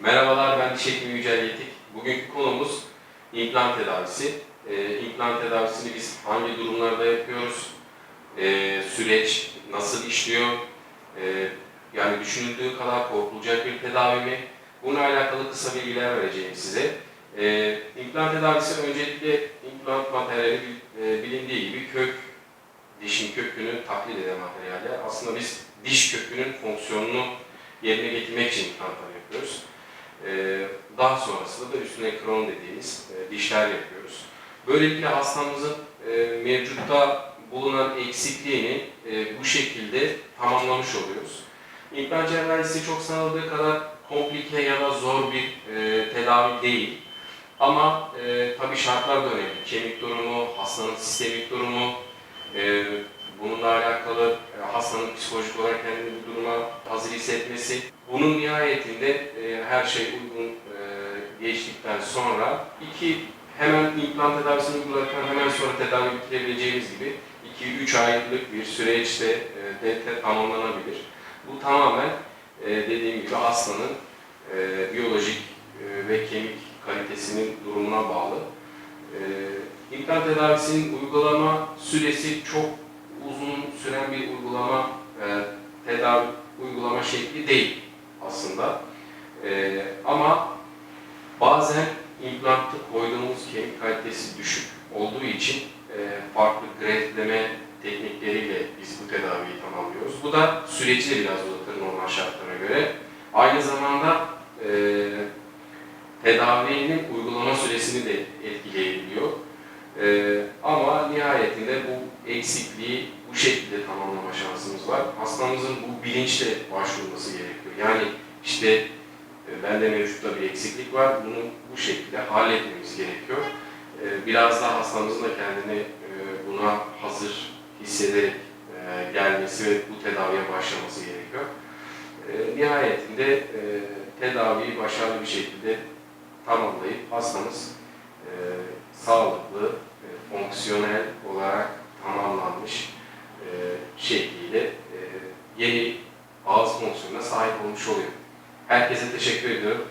Merhabalar, ben diş hekimi Yücel Yetik. Bugünkü konumuz implant tedavisi. Ee, implant tedavisini biz hangi durumlarda yapıyoruz? Ee, süreç nasıl işliyor? Ee, yani düşünüldüğü kadar korkulacak bir tedavi mi? Bununla alakalı kısa bilgiler vereceğim size. Ee, implant tedavisi öncelikle implant materyali e, bilindiği gibi kök, dişin kökünü taklit eden materyaller. Aslında biz diş kökünün fonksiyonunu yerine getirmek için implantlar yapıyoruz. Ee, daha sonrasında da üstüne kron dediğimiz e, dişler yapıyoruz. Böylelikle hastamızın e, mevcutta bulunan eksikliğini e, bu şekilde tamamlamış oluyoruz. İmplant cerrahisi çok sanıldığı kadar komplike ya da zor bir e, tedavi değil. Ama e, tabii şartlar da önemli. Kemik durumu, hastanın sistemik durumu, e, bununla alakalı e, hastanın psikolojik olarak kendini bu duruma hazır hissetmesi. Bunun nihayetinde e, her şey uygun e, geçtikten sonra iki hemen implant tedavisini uygularken hemen sonra tedavi bitirebileceğimiz gibi 2-3 aylık bir süreçte e, de tamamlanabilir. Bu tamamen e, dediğim gibi hastanın e, biyolojik e, ve kemik kalitesinin durumuna bağlı. E, implant tedavisinin uygulama süresi çok uzun süren bir uygulama e, tedavi uygulama şekli değil ama bazen implantı koyduğumuz kemik kalitesi düşük olduğu için e, farklı greftleme teknikleriyle biz bu tedaviyi tamamlıyoruz. Bu da süreci de biraz uzatır normal şartlara göre. Aynı zamanda e, tedavinin uygulama süresini de etkileyebiliyor. Ee, ama nihayetinde bu eksikliği bu şekilde tamamlama şansımız var. Hastamızın bu bilinçle başvurması gerekiyor. Yani işte e, bende mevcutta bir eksiklik var, bunu bu şekilde halletmemiz gerekiyor. Ee, biraz daha hastamızın da kendini e, buna hazır hissederek e, gelmesi ve bu tedaviye başlaması gerekiyor. E, nihayetinde e, tedaviyi başarılı bir şekilde tamamlayıp hastamız sağlıklı, fonksiyonel olarak tamamlanmış şekliyle yeni ağız fonksiyonuna sahip olmuş oluyor. Herkese teşekkür ediyorum.